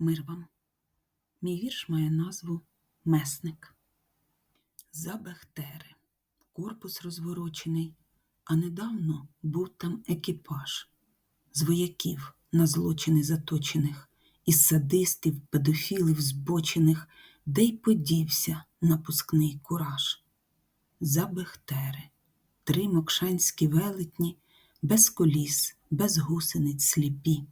Мир вам. Мій вірш має назву Месник. За Бехтери. Корпус розворочений, а недавно був там екіпаж з вояків на злочини заточених, із садистів, педофілів збочених, де й подівся напускний кураж. За Бехтери. Три мокшанські велетні, без коліс, без гусениць сліпі.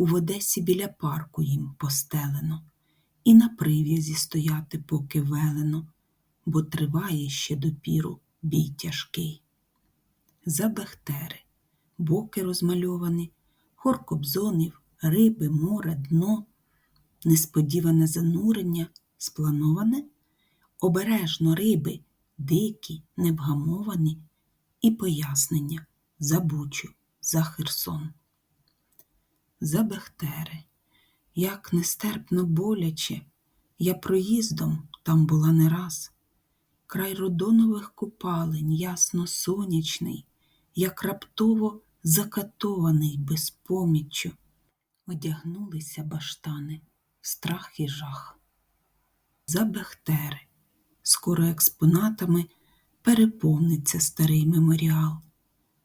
У в Одесі біля парку їм постелено, і на прив'язі стояти поки велено, бо триває ще допіру бій тяжкий. За Бехтери, боки розмальовані, хор кобзонів, риби, море, дно, несподіване занурення, сплановане, обережно риби, дикі, невгамовані, і пояснення за Бучу, за Херсон за Бехтери. Як нестерпно боляче, я проїздом там була не раз. Край родонових купалень, ясно сонячний, як раптово закатований безпоміччю, одягнулися баштани, страх і жах. За Бехтери, скоро експонатами переповниться старий меморіал,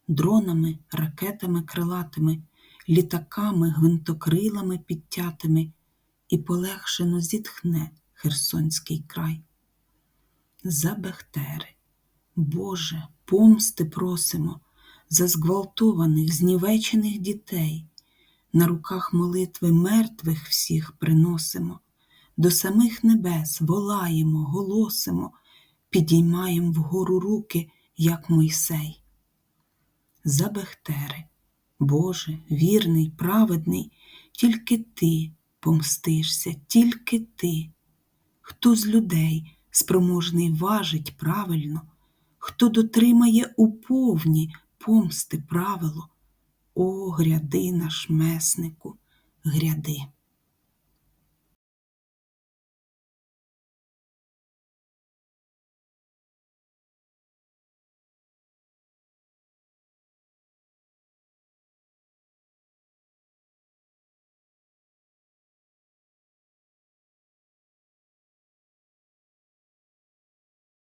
дронами, ракетами крилатими літаками, гвинтокрилами підтятими, і полегшено зітхне Херсонський край. За Бехтери, Боже, помсти просимо за зґвалтованих, знівечених дітей, на руках молитви мертвих всіх приносимо, до самих небес волаємо, голосимо, підіймаємо вгору руки, як Мойсей. За Бехтери, Боже, вірний, праведний, тільки Ти помстишся, тільки Ти. Хто з людей спроможний важить правильно, хто дотримає у повні помсти правило, О, гряди наш меснику, гряди.